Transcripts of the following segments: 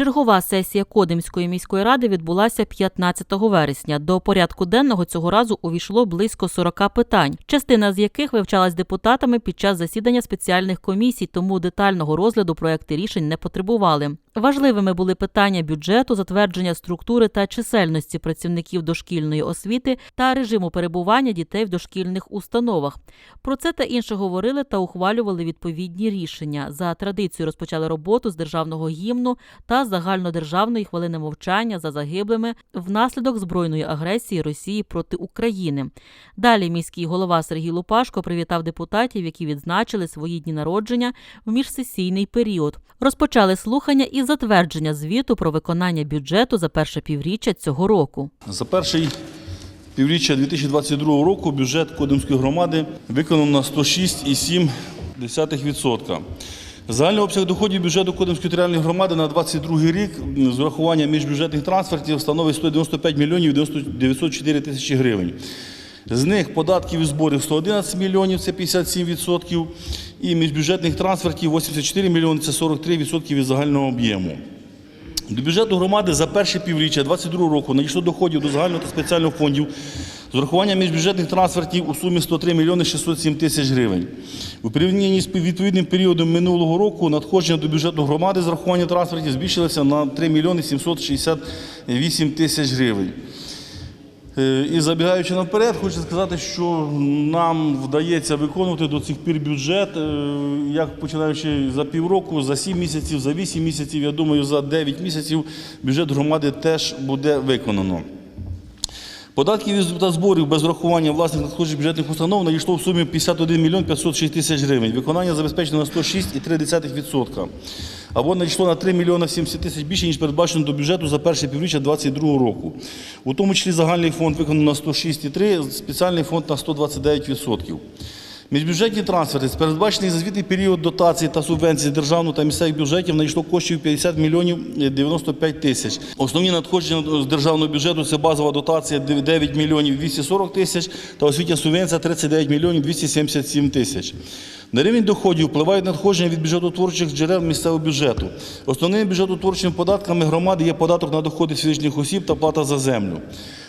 Чергова сесія Кодимської міської ради відбулася 15 вересня. До порядку денного цього разу увійшло близько 40 питань, частина з яких вивчалась депутатами під час засідання спеціальних комісій, тому детального розгляду проекти рішень не потребували. Важливими були питання бюджету, затвердження структури та чисельності працівників дошкільної освіти та режиму перебування дітей в дошкільних установах. Про це та інше говорили та ухвалювали відповідні рішення. За традицією розпочали роботу з державного гімну та загальнодержавної хвилини мовчання за загиблими внаслідок збройної агресії Росії проти України. Далі міський голова Сергій Лупашко привітав депутатів, які відзначили свої дні народження в міжсесійний період. Розпочали слухання і затвердження звіту про виконання бюджету за перше півріччя цього року. За перший півріччя 2022 року бюджет Кодимської громади виконано на 106,7%. Загальний обсяг доходів бюджету Кодимської територіальної громади на 2022 рік з урахуванням міжбюджетних трансфертів становить 195 мільйонів 90 904 тисячі гривень. З них податків і зборів 111 мільйонів, це 57%, і міжбюджетних трансфертів 84 мільйони, це 43% від загального об'єму. До бюджету громади за перше півріччя 2022 року надійшло доходів до загального та спеціального фондів з урахуванням міжбюджетних трансфертів у сумі 103 мільйони 607 тисяч гривень. У порівнянні з відповідним періодом минулого року надходження до бюджету громади з урахуванням трансфертів збільшилися на 3 мільйони 768 тисяч гривень. Е, І забігаючи наперед, хочу сказати, що нам вдається виконувати до цих пір бюджет, е, як починаючи за півроку, за 7 місяців, за 8 місяців, я думаю, за 9 місяців бюджет громади теж буде виконано. Податків та зборів без врахування власних надходжень бюджетних установ надійшло в сумі 51 мільйон 506 тисяч гривень. Виконання забезпечено на 106,3%. Або надійшло на 3 мільйона 70 тисяч більше, ніж передбачено до бюджету за перше півріччя 2022 року. У тому числі загальний фонд виконано на 106,3%, спеціальний фонд на 129%. Міжбюджетні трансферти з за звітний період дотацій та субвенцій з державного та місцевих бюджетів надійшло коштів 50 мільйонів 95 тисяч. Основні надходження з державного бюджету це базова дотація 9 мільйонів 240 тисяч та освітня субвенція 39 мільйонів 277 тисяч. На рівень доходів впливають надходження від бюджетотворчих джерел місцевого бюджету. Основними бюджетотворчими податками громади є податок на доходи фізичних осіб та плата за землю.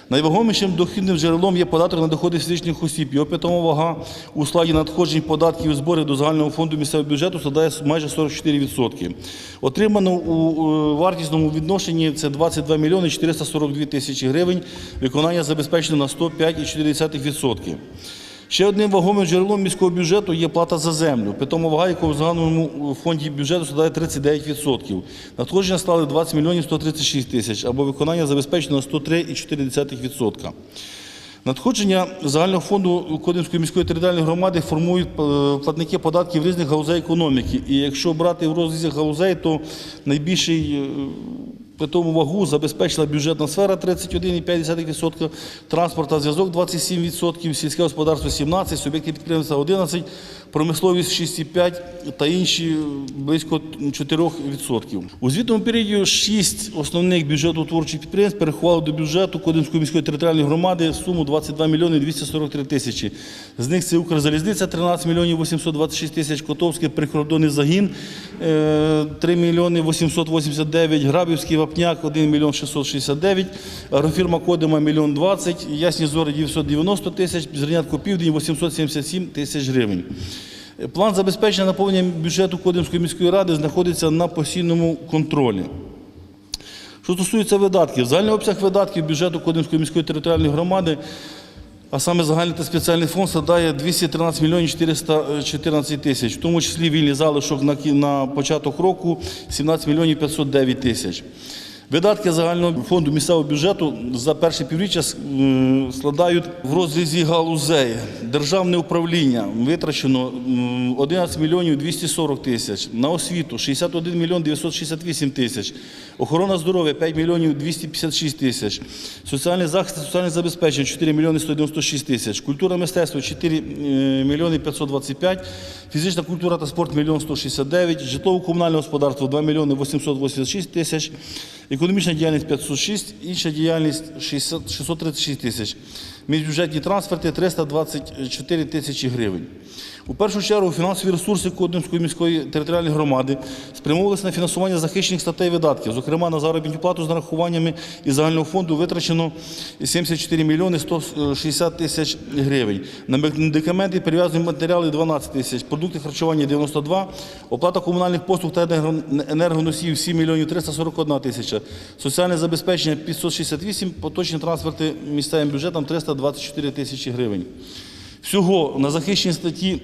Найвагомішим дохідним джерелом є податок на доходи фізичних осіб. Його питома вага у складі надходжень податків і зборів до загального фонду місцевого бюджету складає майже 44%. Отримано у вартісному відношенні це 22 мільйони 442 тисячі гривень. Виконання забезпечено на 105,4%. Ще одним вагомим джерелом міського бюджету є плата за землю. Питома вага, якого в загальному фонді бюджету складає 39%. Надходження стали 20 мільйонів 136 тисяч, або виконання забезпечено на 103,4%. Надходження загального фонду Кодимської міської територіальної громади формують е, платники податків різних галузей економіки. І якщо брати в розрізі галузей, то найбільший е, питому вагу забезпечила бюджетна сфера 31,5%, транспорт та зв'язок 27%, сільське господарство 17%, суб'єкти підприємства 11%, промисловість 6,5% та інші близько 4%. У звітному періоді 6 основних бюджетотворчих підприємств переховали до бюджету Кодимської міської територіальної громади суму 22 мільйони 243 тисячі. З них це Укрзалізниця 13 мільйонів 826 тисяч, Котовський прикордонний загін е, 3 мільйони 889, Грабівський Вапняк 1 мільйон 669, агрофірма Кодима 1 мільйон 20, Ясні Зори 990 тисяч, Зернятко Південь 877 тисяч гривень. План забезпечення наповнення бюджету Кодимської міської ради знаходиться на постійному контролі. Що стосується видатків, загальний обсяг видатків бюджету Кодимської міської територіальної громади, а саме загальний та спеціальний фонд складає 213 мільйонів 414 тисяч, в тому числі вільний залишок на, початок року 17 мільйонів 509 тисяч. Видатки загального фонду місцевого бюджету за перше півріччя е, складають в розрізі галузей. Державне управління витрачено м, 11 мільйонів 240 тисяч, на освіту 61 мільйон 968 тисяч, охорона здоров'я 5 мільйонів 256 тисяч, соціальний захист соціальне забезпечення 4 мільйони 196 тисяч, культура мистецтво 4 е, мільйони 525, фізична культура та спорт 1 мільйон 169, житлово-комунальне господарство 2 мільйони 886 тисяч, економічна діяльність 506, інша діяльність 636 тисяч. Міжбюджетні трансферти 324 тисячі гривень. У першу чергу фінансові ресурси Кодимської міської територіальної громади спрямовувалися на фінансування захищених статей видатків. Зокрема, на заробітну плату з нарахуваннями із загального фонду витрачено 74 мільйони 160 тисяч гривень. На медикаменти перев'язані матеріали 12 тисяч, продукти харчування 92, оплата комунальних послуг та енерго- енергоносіїв 7 мільйонів 341 тисяча, соціальне забезпечення 568, поточні трансферти місцевим бюджетам 324 тисячі гривень. Всього на захищені статті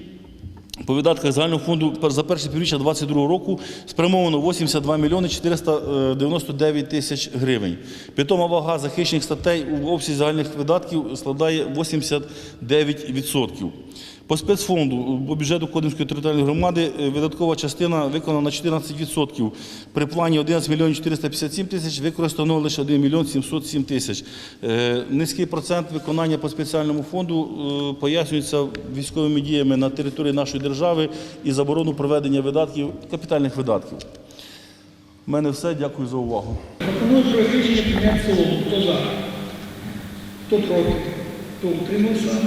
по видатках загального фонду за перше півріччя 2022 року спрямовано 82 мільйони 499 тисяч гривень. Питома вага захищених статей у обсязі загальних видатків складає 89%. По спецфонду по бюджету Кодимської територіальної громади е, видаткова частина виконана на 14%. При плані 11 мільйонів 457 тисяч використано лише 1 мільйон 707 тисяч. Е, Низький процент виконання по спеціальному фонду е, пояснюється військовими діями на території нашої держави і заборону проведення видатків, капітальних видатків. У мене все. Дякую за увагу. Пропоную проект рішення прийняти. Хто за? Хто проти? Хто утримався?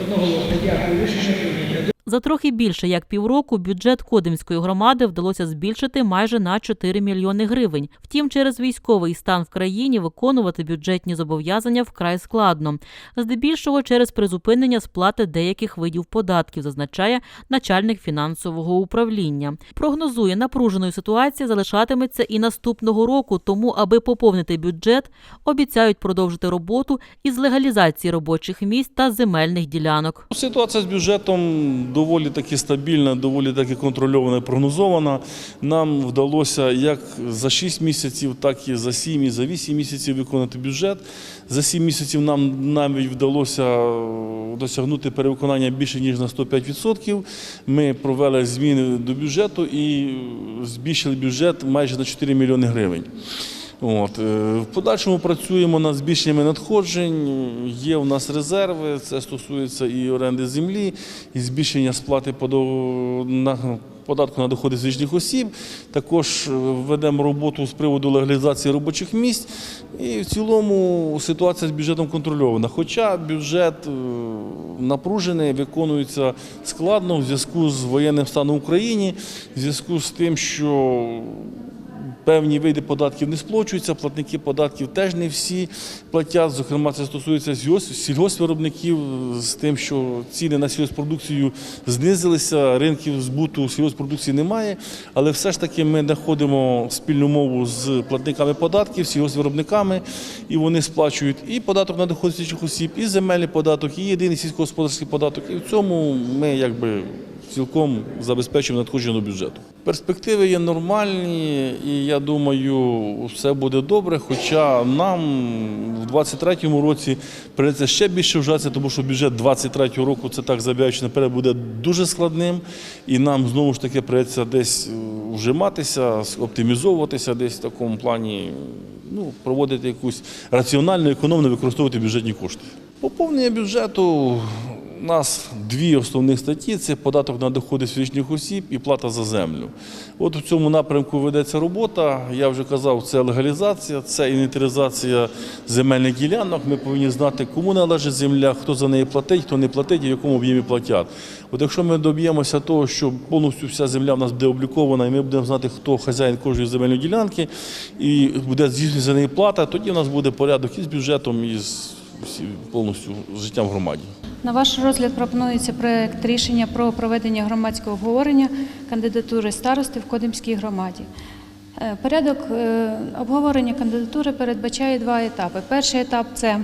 Одноголосно. Дякую. Рішення прийнято. За трохи більше як півроку бюджет Кодимської громади вдалося збільшити майже на 4 мільйони гривень. Втім, через військовий стан в країні виконувати бюджетні зобов'язання вкрай складно. Здебільшого через призупинення сплати деяких видів податків, зазначає начальник фінансового управління. Прогнозує, напруженою ситуація залишатиметься і наступного року, тому, аби поповнити бюджет, обіцяють продовжити роботу із легалізації робочих місць та земельних ділянок. Ситуація з бюджетом доволі таки стабільна, доволі таки контрольована і прогнозована. Нам вдалося як за 6 місяців, так і за 7 і за 8 місяців виконати бюджет. За 7 місяців нам навіть вдалося е, досягнути перевиконання більше ніж на 105%. Ми провели зміни до бюджету і збільшили бюджет майже на 4 мільйони гривень. От. е, В подальшому працюємо над збільшеннями надходжень. Є у нас резерви, це стосується і оренди землі, і збільшення сплати податку на доходи фізичних осіб. Також е, ведемо роботу з приводу легалізації робочих місць. І в цілому ситуація з бюджетом контрольована. Хоча бюджет е, напружений, виконується складно в зв'язку з воєнним станом в Україні, в зв'язку з тим, що Певні види податків не сплачуються, платники податків теж не всі платять. Зокрема, це стосується сільгосп- сільгоспвиробників з тим, що ціни на сільгоспродукцію знизилися, ринків збуту сільгоспродукції немає. Але все ж таки ми знаходимо спільну мову з платниками податків, сільгоспвиробниками, і вони сплачують і податок на доход фізичних осіб, і земельний податок, і єдиний сільськогосподарський податок. І в цьому ми якби цілком забезпечуємо надходження до бюджету. Перспективи є нормальні, і я думаю, все буде добре. Хоча нам в 2023 році прийдеться ще більше вжатися, тому що бюджет 2023 року це так забігаючи наперед буде дуже складним, і нам знову ж таки прийдеться десь е, вжиматися, оптимізовуватися, десь в такому плані ну, проводити якусь раціональну, економно використовувати бюджетні кошти. Поповнення бюджету нас дві основних статті: це податок на доходи фізичних осіб і плата за землю. От в цьому напрямку ведеться робота. Я вже казав, це легалізація, це інвентаризація земельних ділянок. Ми повинні знати, кому належить земля, хто за неї платить, хто не платить і в якому об'ємі платять. От якщо ми доб'ємося того, що повністю вся земля в нас буде облікована, і ми будемо знати, хто хазяїн кожної земельної ділянки, і буде здійснювати за неї плата, тоді у нас буде порядок і з бюджетом, і з всім- повністю з життям в громаді. На ваш розгляд пропонується проект рішення про проведення громадського обговорення кандидатури старости в Кодимській громаді. Е, Порядок е, обговорення кандидатури передбачає два етапи. Перший етап це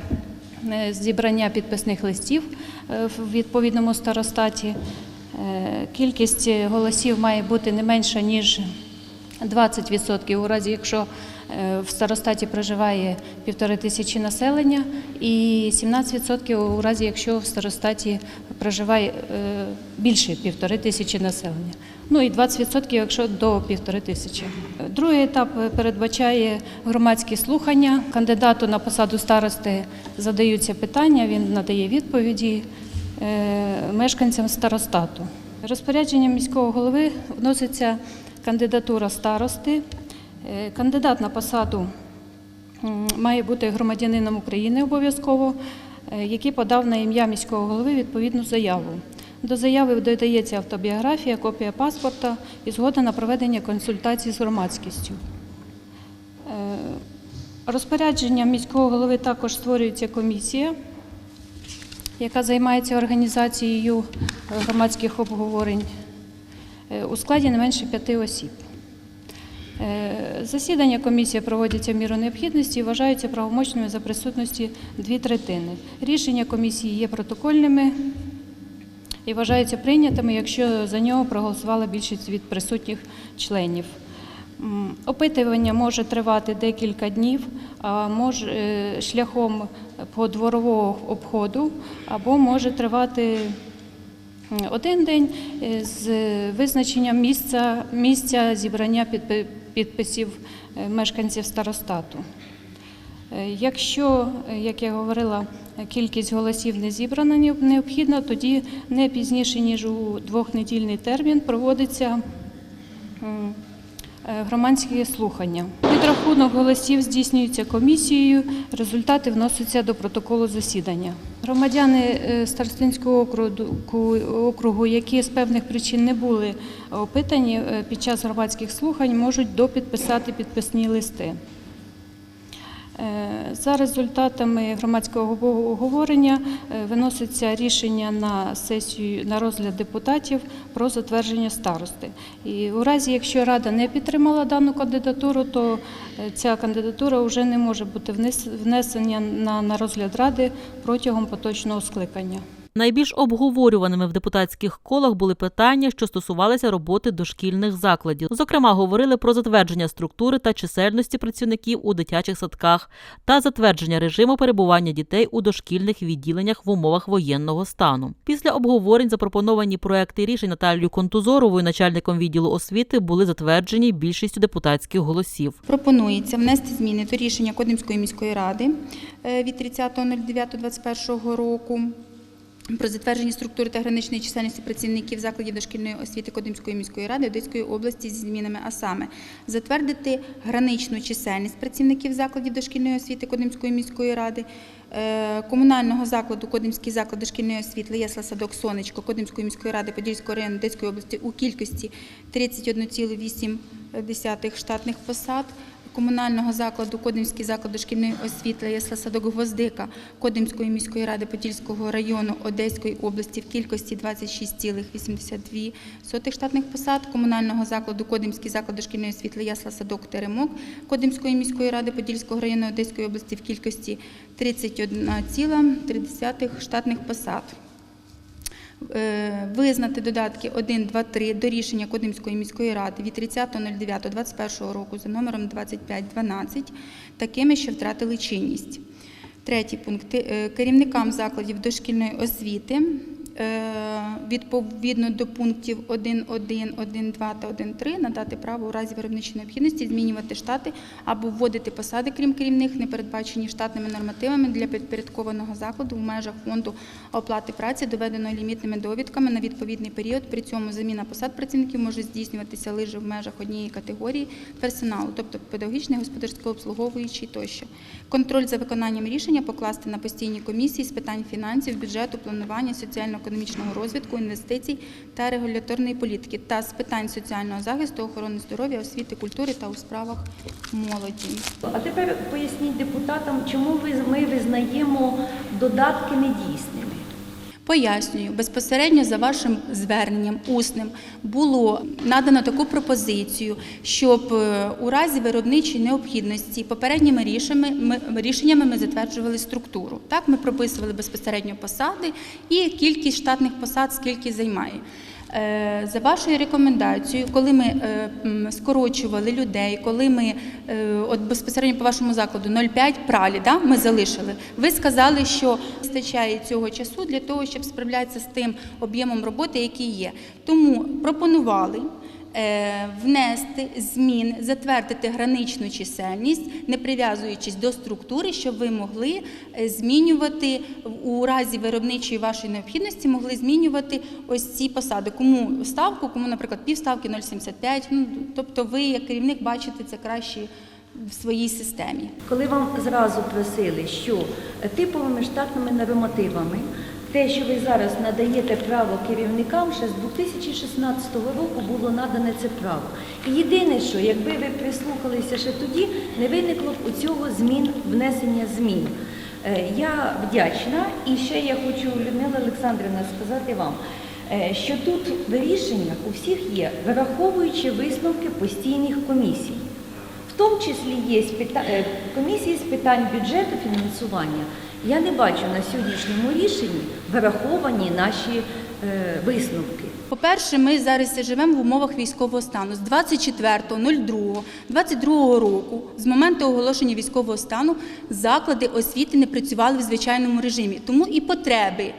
е, зібрання підписних листів в відповідному старостаті. Кількість голосів має бути не менша, ніж 20% у разі, якщо е, в старостаті проживає півтори тисячі населення, і 17% у разі, якщо в старостаті проживає е, більше півтори тисячі населення. Ну і 20%, якщо до півтори тисячі. Другий етап е, передбачає громадські слухання. Кандидату на посаду старости задаються питання, він надає відповіді мешканцям старостату. Розпорядженням міського голови вноситься кандидатура старости. Е, Кандидат на посаду має бути громадянином України обов'язково. е, який подав на ім'я міського голови відповідну заяву. До заяви додається автобіографія, копія паспорта і згода на проведення консультацій з громадськістю. Е, Розпорядженням міського голови також створюється комісія, яка займається організацією громадських обговорень у складі не менше п'яти осіб. Е, Засідання комісії проводяться в міру необхідності і вважаються правомочними за присутності дві третини. Рішення комісії є протокольними і вважаються прийнятими, якщо за нього проголосувала більшість від присутніх членів. Опитування може тривати декілька днів, може е, шляхом подворового обходу, або може тривати один день е, з визначенням місця, місця зібрання підпи- підписів е, мешканців старостату. Е, Якщо, як я говорила, кількість голосів не зібрана необхідна, тоді не пізніше ніж у двохнедільний термін проводиться громадські слухання. Підрахунок голосів здійснюється комісією, результати вносяться до протоколу засідання. Громадяни е, Старостинського округу, які з певних причин не були опитані е, під час громадських слухань, можуть допідписати підписні листи. Е, За результатами громадського обговорення е, виноситься рішення на сесію на розгляд депутатів про затвердження старости. І у разі, якщо рада не підтримала дану кандидатуру, то е, ця кандидатура вже не може бути внесена на, на розгляд ради протягом поточного скликання. Найбільш обговорюваними в депутатських колах були питання, що стосувалися роботи дошкільних закладів. Зокрема, говорили про затвердження структури та чисельності працівників у дитячих садках та затвердження режиму перебування дітей у дошкільних відділеннях в умовах воєнного стану. Після обговорень запропоновані проекти рішень Наталією Контузоровою, начальником відділу освіти, були затверджені більшістю депутатських голосів. Пропонується внести зміни до рішення Кодимської міської ради е, від 30.09.2021 року про затвердження структури та граничної чисельності працівників закладів дошкільної освіти Кодимської міської ради Одеської області зі змінами, а саме затвердити граничну чисельність працівників закладів дошкільної освіти Кодимської міської ради, е, комунального закладу Кодимський заклад дошкільної освіти Ясла Садок Сонечко Кодимської міської ради Подільського району Одеської області у кількості 31,8 штатних посад комунального закладу Кодимський заклад дошкільної освіти Ясла Садок Гвоздика Кодимської міської ради Подільського району Одеської області в кількості 26,82 штатних посад, комунального закладу Кодимський заклад дошкільної освіти Ясла Садок Теремок Кодимської міської ради Подільського району Одеської області в кількості 31,3 штатних посад. Е, Визнати додатки 1, 2, 3 до рішення Кодимської міської ради від 30.09.2021 року за номером 2512 такими, що втратили чинність. Третій пункт. Е, Керівникам закладів дошкільної освіти відповідно до пунктів 1.1, 1.2 та 1.3 надати право у разі виробничої необхідності змінювати штати або вводити посади, крім керівних, не передбачені штатними нормативами для підпорядкованого закладу в межах фонду оплати праці, доведеної лімітними довідками на відповідний період. При цьому заміна посад працівників може здійснюватися лише в межах однієї категорії персоналу, тобто педагогічний, господарсько обслуговуючий тощо. Контроль за виконанням рішення покласти на постійні комісії з питань фінансів, бюджету, планування, соціально-економічного розвитку, інвестицій та регуляторної політики та з питань соціального захисту, охорони здоров'я, освіти, культури та у справах молоді. А тепер поясніть депутатам, чому ми визнаємо додатки недійсними. Пояснюю, безпосередньо за вашим зверненням усним було надано таку пропозицію, щоб е, у разі виробничої необхідності попередніми рішеннями ми, затверджували структуру. Так, ми прописували безпосередньо посади і кількість штатних посад, скільки займає. Е, За вашою рекомендацією, коли ми е, скорочували людей, коли ми е, от безпосередньо по вашому закладу 0,5 пралі, да, ми залишили. Ви сказали, що вистачає цього часу для того, щоб справлятися з тим об'ємом роботи, який є. Тому пропонували. Е, Внести змін, затвердити граничну чисельність, не прив'язуючись до структури, щоб ви могли е, змінювати у разі виробничої вашої необхідності, могли змінювати ось ці посади. Кому ставку, кому, наприклад, півставки 0,75. Ну, тобто ви, як керівник, бачите це краще в своїй системі. Коли вам зразу просили, що типовими штатними нормативами, те, що ви зараз надаєте право керівникам, ще з 2016 року було надане це право. І єдине, що якби ви прислухалися ще тоді, не виникло б у цього змін, внесення змін. Е, Я вдячна і ще я хочу, Людмила Олександрівна, сказати вам, е, що тут в рішеннях у всіх є, враховуючи висновки постійних комісій. В тому числі є е, комісії з питань бюджету фінансування. Я не бачу на сьогоднішньому рішенні враховані наші е, висновки. По-перше, ми зараз живемо в умовах військового стану. З 24.02.22 року, з моменту оголошення військового стану, заклади освіти не працювали в звичайному режимі. Тому і потреби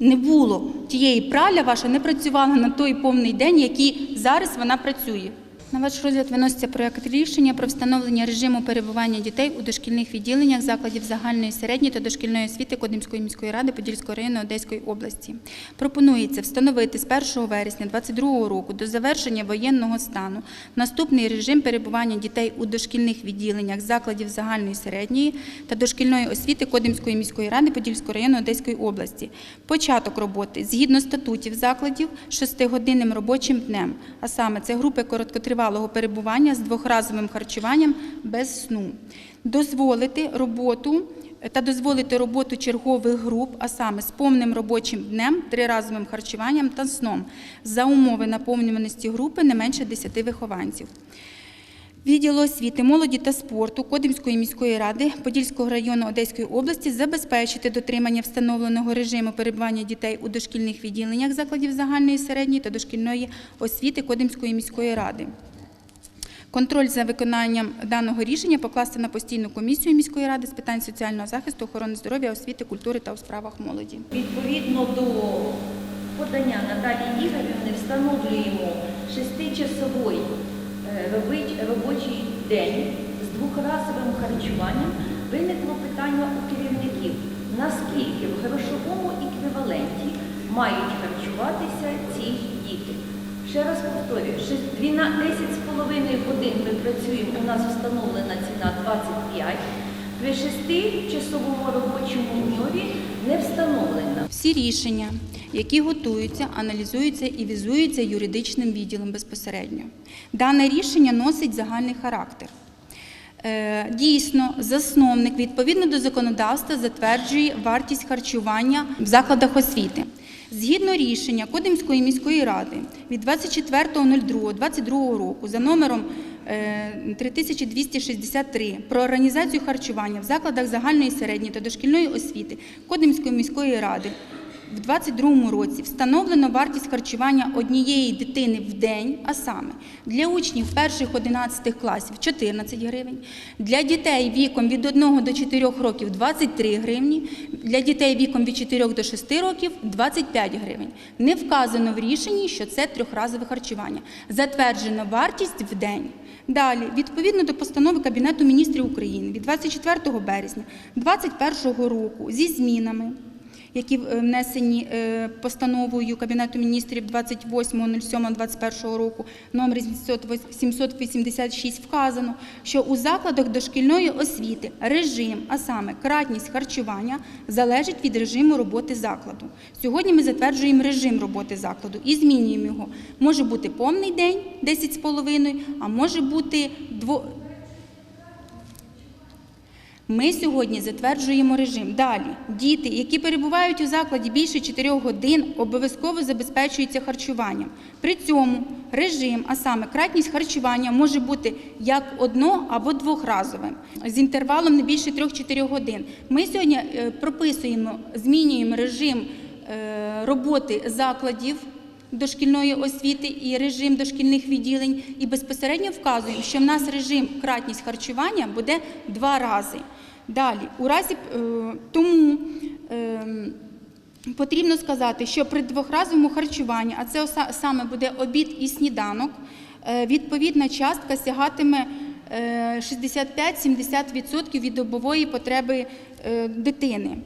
не було. Тієї праля ваша не працювала на той повний день, який зараз вона працює. На ваш розгляд виноситься проект рішення про встановлення режиму перебування дітей у дошкільних відділеннях закладів загальної середньої та дошкільної освіти Кодимської міської ради Подільського району Одеської області. Пропонується встановити з 1 вересня 2022 року до завершення воєнного стану наступний режим перебування дітей у дошкільних відділеннях закладів загальної середньої та дошкільної освіти Кодимської міської ради Подільського району Одеської області. Початок роботи згідно статутів закладів шестигодинним робочим днем, а саме це групи короткотривалого перебування з двохразовим харчуванням без сну. Дозволити роботу та дозволити роботу чергових груп, а саме з повним робочим днем, триразовим харчуванням та сном, за умови наповнюваності групи не менше 10 вихованців. Відділу освіти, молоді та спорту Кодимської міської ради Подільського району Одеської області забезпечити дотримання встановленого режиму перебування дітей у дошкільних відділеннях закладів загальної середньої та дошкільної освіти Кодимської міської ради. Контроль за виконанням даного рішення покласти на постійну комісію міської ради з питань соціального захисту, охорони здоров'я, освіти, культури та у справах молоді. Відповідно до подання Наталії Ігорівни встановлюємо шестичасовий робить- робочий день з двохразовим харчуванням. Виникло питання у керівників, наскільки в грошовому еквіваленті мають харчуватися ці діти. Ще раз повторюю, шест- 12 10,5 годин ми працюємо, у нас встановлена ціна 25, при 6-часовому робочому дньові не встановлена. Всі рішення, які готуються, аналізуються і візуються юридичним відділом безпосередньо. Дане рішення носить загальний характер. Е, Дійсно, засновник відповідно до законодавства затверджує вартість харчування в закладах освіти. Згідно рішення Кодимської міської ради від 24.02.22 року за номером е, 3263 про організацію харчування в закладах загальної середньої та дошкільної освіти Кодимської міської ради в 2022 році встановлено вартість харчування однієї дитини в день, а саме для учнів перших 11 класів 14 гривень, для дітей віком від 1 до 4 років 23 гривні, для дітей віком від 4 до 6 років 25 гривень. Не вказано в рішенні, що це трьохразове харчування. Затверджена вартість в день. Далі, відповідно до постанови Кабінету міністрів України від 24 березня 2021 року зі змінами які е, внесені е, постановою Кабінету міністрів 28.07.21 року номер 786 вказано, що у закладах дошкільної освіти режим, а саме кратність харчування, залежить від режиму роботи закладу. Сьогодні ми затверджуємо режим роботи закладу і змінюємо його. Може бути повний день 10,5, а може бути дво... Ми сьогодні затверджуємо режим. Далі діти, які перебувають у закладі більше 4 годин, обов'язково забезпечуються харчуванням. При цьому режим, а саме кратність харчування, може бути як одно або двохразовим з інтервалом не більше 3-4 годин. Ми сьогодні е, прописуємо, змінюємо режим е, роботи закладів дошкільної освіти і режим дошкільних відділень, і безпосередньо вказуємо, що в нас режим кратність харчування буде два рази. Далі, у разі е, тому е, потрібно сказати, що при двохразовому харчуванні, а це саме буде обід і сніданок, е, відповідна частка сягатиме е, 65-70% від добової потреби е, дитини.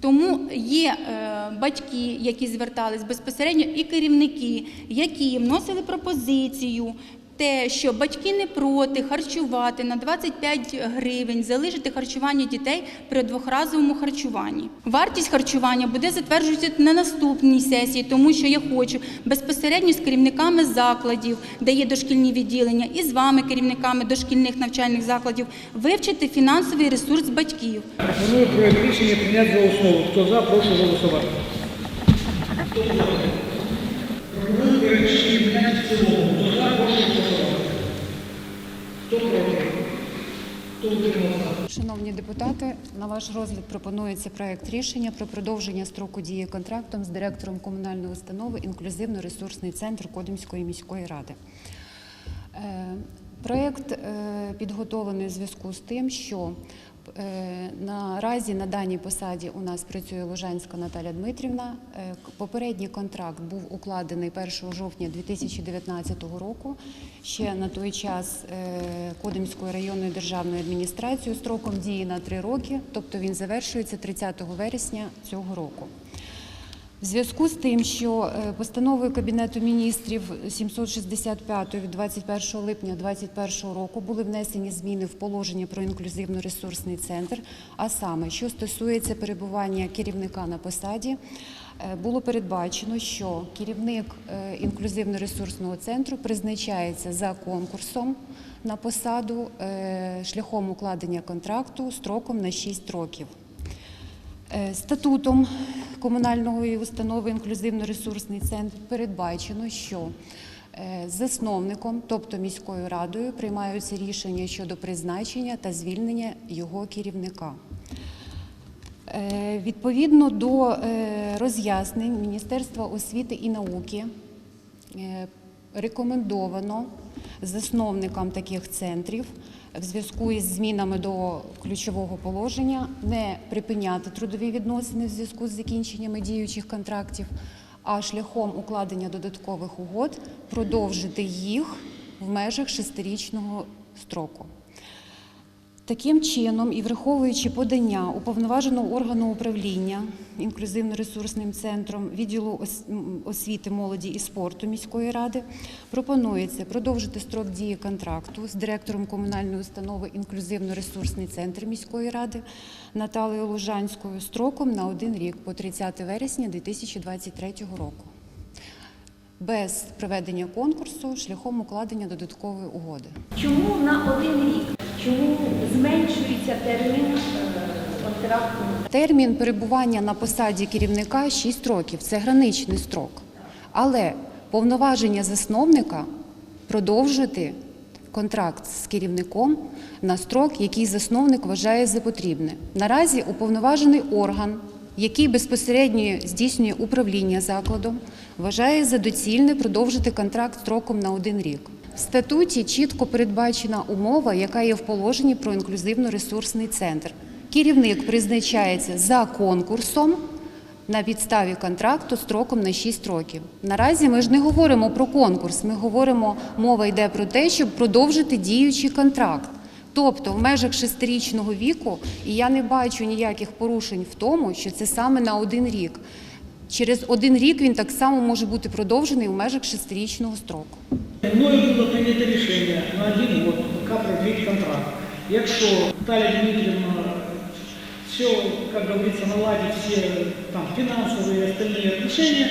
Тому є е, батьки, які звертались безпосередньо, і керівники, які вносили пропозицію те, що батьки не проти харчувати на 25 гривень, залишити харчування дітей при двохразовому харчуванні. Вартість харчування буде затверджуватися на наступній сесії, тому що я хочу безпосередньо з керівниками закладів, де є дошкільні відділення, і з вами, керівниками дошкільних навчальних закладів, вивчити фінансовий ресурс батьків. Пропоную проект рішення прийняти за основу. Хто за, прошу голосувати. Пропоную проект рішення прийняти в цілому. Хто за, прошу голосувати. Хто проти? Хто утримався? Шановні депутати, на ваш розгляд пропонується проект рішення про продовження строку дії контрактом з директором комунальної установи Інклюзивно-ресурсний центр Кодимської міської ради. Проєкт Проект е, підготовлений у зв'язку з тим, що е, наразі на даній посаді у нас працює Лужанська Наталя Дмитрівна. Е, Попередній контракт був укладений 1 жовтня 2019 року. Ще на той час е, Кодимською районною державною адміністрацією строком дії на три роки, тобто він завершується 30 вересня цього року. В зв'язку з тим, що е, постановою Кабінету міністрів 765 від 21 липня 2021 року були внесені зміни в положення про інклюзивно-ресурсний центр, а саме, що стосується перебування керівника на посаді, е, було передбачено, що керівник е, інклюзивно-ресурсного центру призначається за конкурсом на посаду шляхом укладення контракту строком на 6 років. Статутом комунальної установи інклюзивно-ресурсний центр передбачено, що е, засновником, тобто міською радою, приймаються рішення щодо призначення та звільнення його керівника. Е, Відповідно до е, роз'яснень Міністерства освіти і науки рекомендовано засновникам таких центрів в зв'язку із змінами до ключового положення не припиняти трудові відносини в зв'язку з закінченнями діючих контрактів, а шляхом укладення додаткових угод продовжити їх в межах шестирічного строку. Таким чином, і враховуючи подання уповноваженого органу управління інклюзивно-ресурсним центром відділу ос- освіти, молоді і спорту міської ради, пропонується продовжити строк дії контракту з директором комунальної установи інклюзивно-ресурсний центр міської ради Наталією Лужанською строком на один рік по 30 вересня 2023 року. Без проведення конкурсу шляхом укладення додаткової угоди. Чому на один рік? Чому зменшується термін е, контракту? Термін перебування на посаді керівника 6 років це граничний строк. Але повноваження засновника продовжити контракт з керівником на строк, який засновник вважає за потрібне. Наразі уповноважений орган, який безпосередньо здійснює управління закладом, вважає за доцільне продовжити контракт строком на один рік. В статуті чітко передбачена умова, яка є в положенні про інклюзивно-ресурсний центр. Керівник призначається за конкурсом на підставі контракту строком на 6 років. Наразі ми ж не говоримо про конкурс, ми говоримо, мова йде про те, щоб продовжити діючий контракт. Тобто в межах шестирічного віку, і я не бачу ніяких порушень в тому, що це саме на один рік. Через один рік він так само може бути продовжений в межах шестирічного строку. Мною було прийнято рішення на один год, поки продлить контракт. Якщо Наталья Дмитриевна все, как говорится, наладит все там, финансовые и остальные отношения,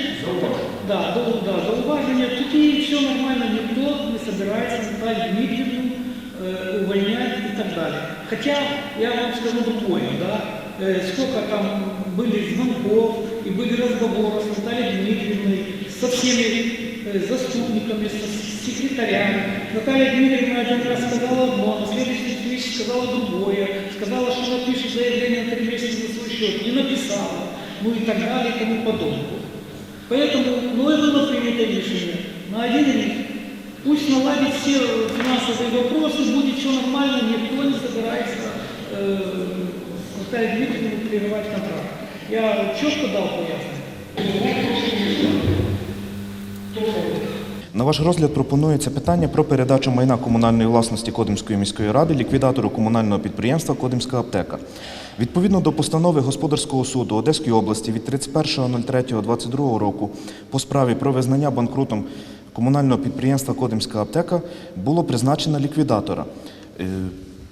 да, да, да, зауважения, тут и все нормально, никто не собирается Наталью Дмитриевну э, Хотя я вам скажу другое, да, э, сколько там были звонков и были разговоры с Натальей Дмитриевной, со всеми э, заступниками, со секретарями. Наталья Дмитриевна один раз сказала одно, на следующий встрече сказала другое, сказала, что напишет заявление на три месяца за свой счет, не написала, ну и так далее и тому подобное. Поэтому мною было принято решение на один. Пусть наладит все финансовые вопросы, будет все нормально, никто не собирается э, Наталье Дмитриевне прерывать контракт. Я четко дал пояснение. На ваш розгляд пропонується питання про передачу майна комунальної власності Кодимської міської ради ліквідатору комунального підприємства Кодимська аптека. Відповідно до постанови Господарського суду Одеської області від 31.03.22 року по справі про визнання банкрутом комунального підприємства Кодимська аптека було призначено ліквідатора. Е,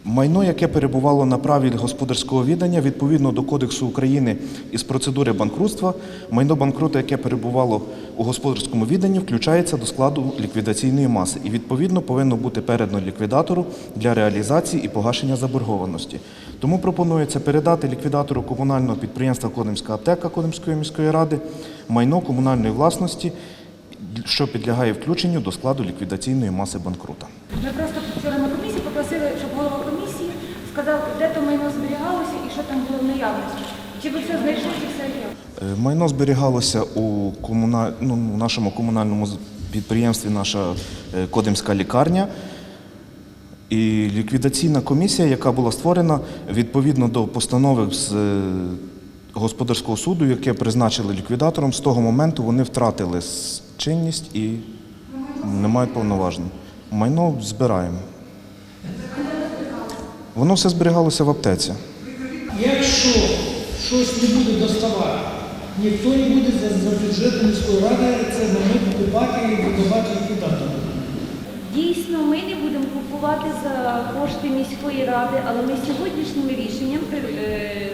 Майно, яке перебувало на праві господарського віддання, відповідно до Кодексу України із процедури банкрутства, майно банкрута, яке перебувало у господарському відданні, включається до складу ліквідаційної маси і відповідно повинно бути передано ліквідатору для реалізації і погашення заборгованості. Тому пропонується передати ліквідатору комунального підприємства Кодимська аптека Кодимської міської ради майно комунальної власності, що підлягає включенню до складу ліквідаційної маси банкрута. Ми просто вчора на комісії попросили, щоб голова комісії сказав, де то майно зберігалося і що там було в наявності. Чи ви все знайшли, чи все є? Е, Майно зберігалося у комуна... ну, нашому комунальному підприємстві, наша е, Кодимська лікарня. І ліквідаційна комісія, яка була створена відповідно до постанови з е, господарського суду, яке призначили ліквідатором, з того моменту вони втратили чинність і не мають повноважень. Майно збираємо. Воно все зберігалося в аптеці. Якщо щось не буде доставати, ніхто не буде за, бюджетом міської ради це момент покупати і видавати ліквідатор. Дійсно, ми не будемо купувати за кошти міської ради, але ми сьогоднішнім рішенням, е,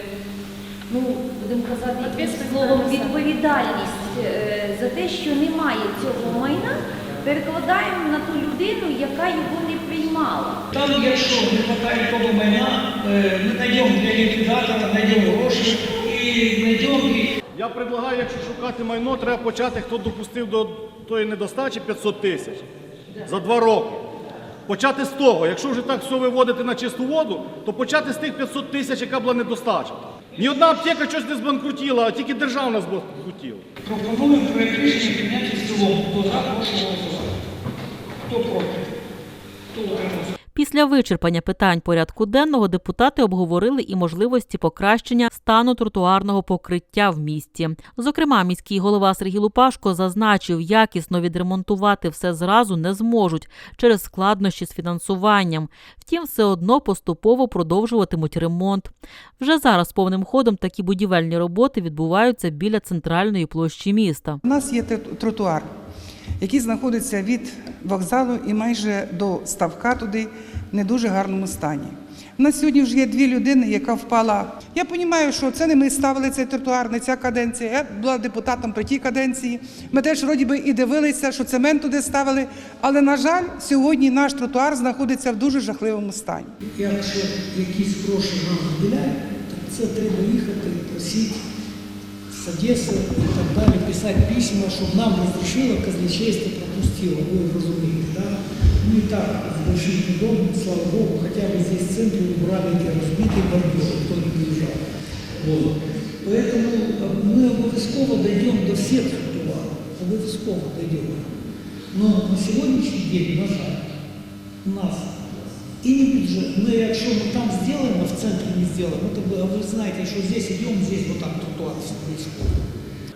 ну, будемо казати, словом, відповідальність е, за те, що немає цього майна, перекладаємо на ту людину, яка його не приймала. Там, якщо не вистачає того майна, е, ми знайдемо для ліквідатора, знайдемо гроші і знайдемо і Я предлагаю, якщо шукати майно, треба почати, хто допустив до тої недостачі 500 тисяч за два роки. Почати з того. Якщо вже так все виводити на чисту воду, то почати з тих 500 тисяч, яка була недостача. Ні одна аптека щось не збанкрутіла, а тільки державна збанкрутіла. пропонуємо проект рішення прийняти в цілому. Хто за, прошу голосувати. Хто проти? Хто утримався? Після вичерпання питань порядку денного депутати обговорили і можливості покращення стану тротуарного покриття в місті. Зокрема, міський голова Сергій Лупашко зазначив, якісно відремонтувати все зразу не зможуть через складнощі з фінансуванням. Втім, все одно поступово продовжуватимуть ремонт. Вже зараз повним ходом такі будівельні роботи відбуваються біля центральної площі міста. У нас є тр- тротуар, який знаходиться від вокзалу і майже до ставка туди в не дуже гарному стані. У нас сьогодні вже є дві людини, яка впала. Я розумію, що це не ми ставили цей тротуар, не ця каденція. Я була депутатом при тій каденції. Ми теж вроді би і дивилися, що цемент туди ставили. Але, на жаль, сьогодні наш тротуар знаходиться в дуже жахливому стані. Якщо якісь гроші нам виділяють, то це треба їхати, просити з Одеси і так далі, писати письма, щоб нам розрішило казначейство пропустило, ви розумієте, да? Ну и так, с большим трудом, слава Богу, хотя бы здесь в центре убрали эти разбитые бордюры, кто не приезжал. Вот. Поэтому а, мы обов'язково дойдем до всех тротуаров, обов'язково дойдем. Но на сьогоднішній день, на жаль, у нас бюджет. Ми, якщо ми там зробимо, в центрі не зробимо, то ви, а ви знаєте, що здесь здесь так тротуар все.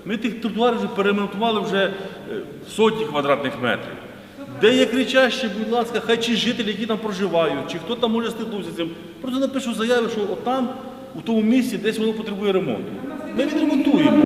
Ми тих тротуарів вже перемонтували вже е, сотні квадратних метрів. Де є кричаще, будь ласка, хай чи жителі, які там проживають, чи хто там може стикнутися цим. Просто напишу заяву, що отам, у тому місці, десь воно потребує ремонту. Ми відремонтуємо.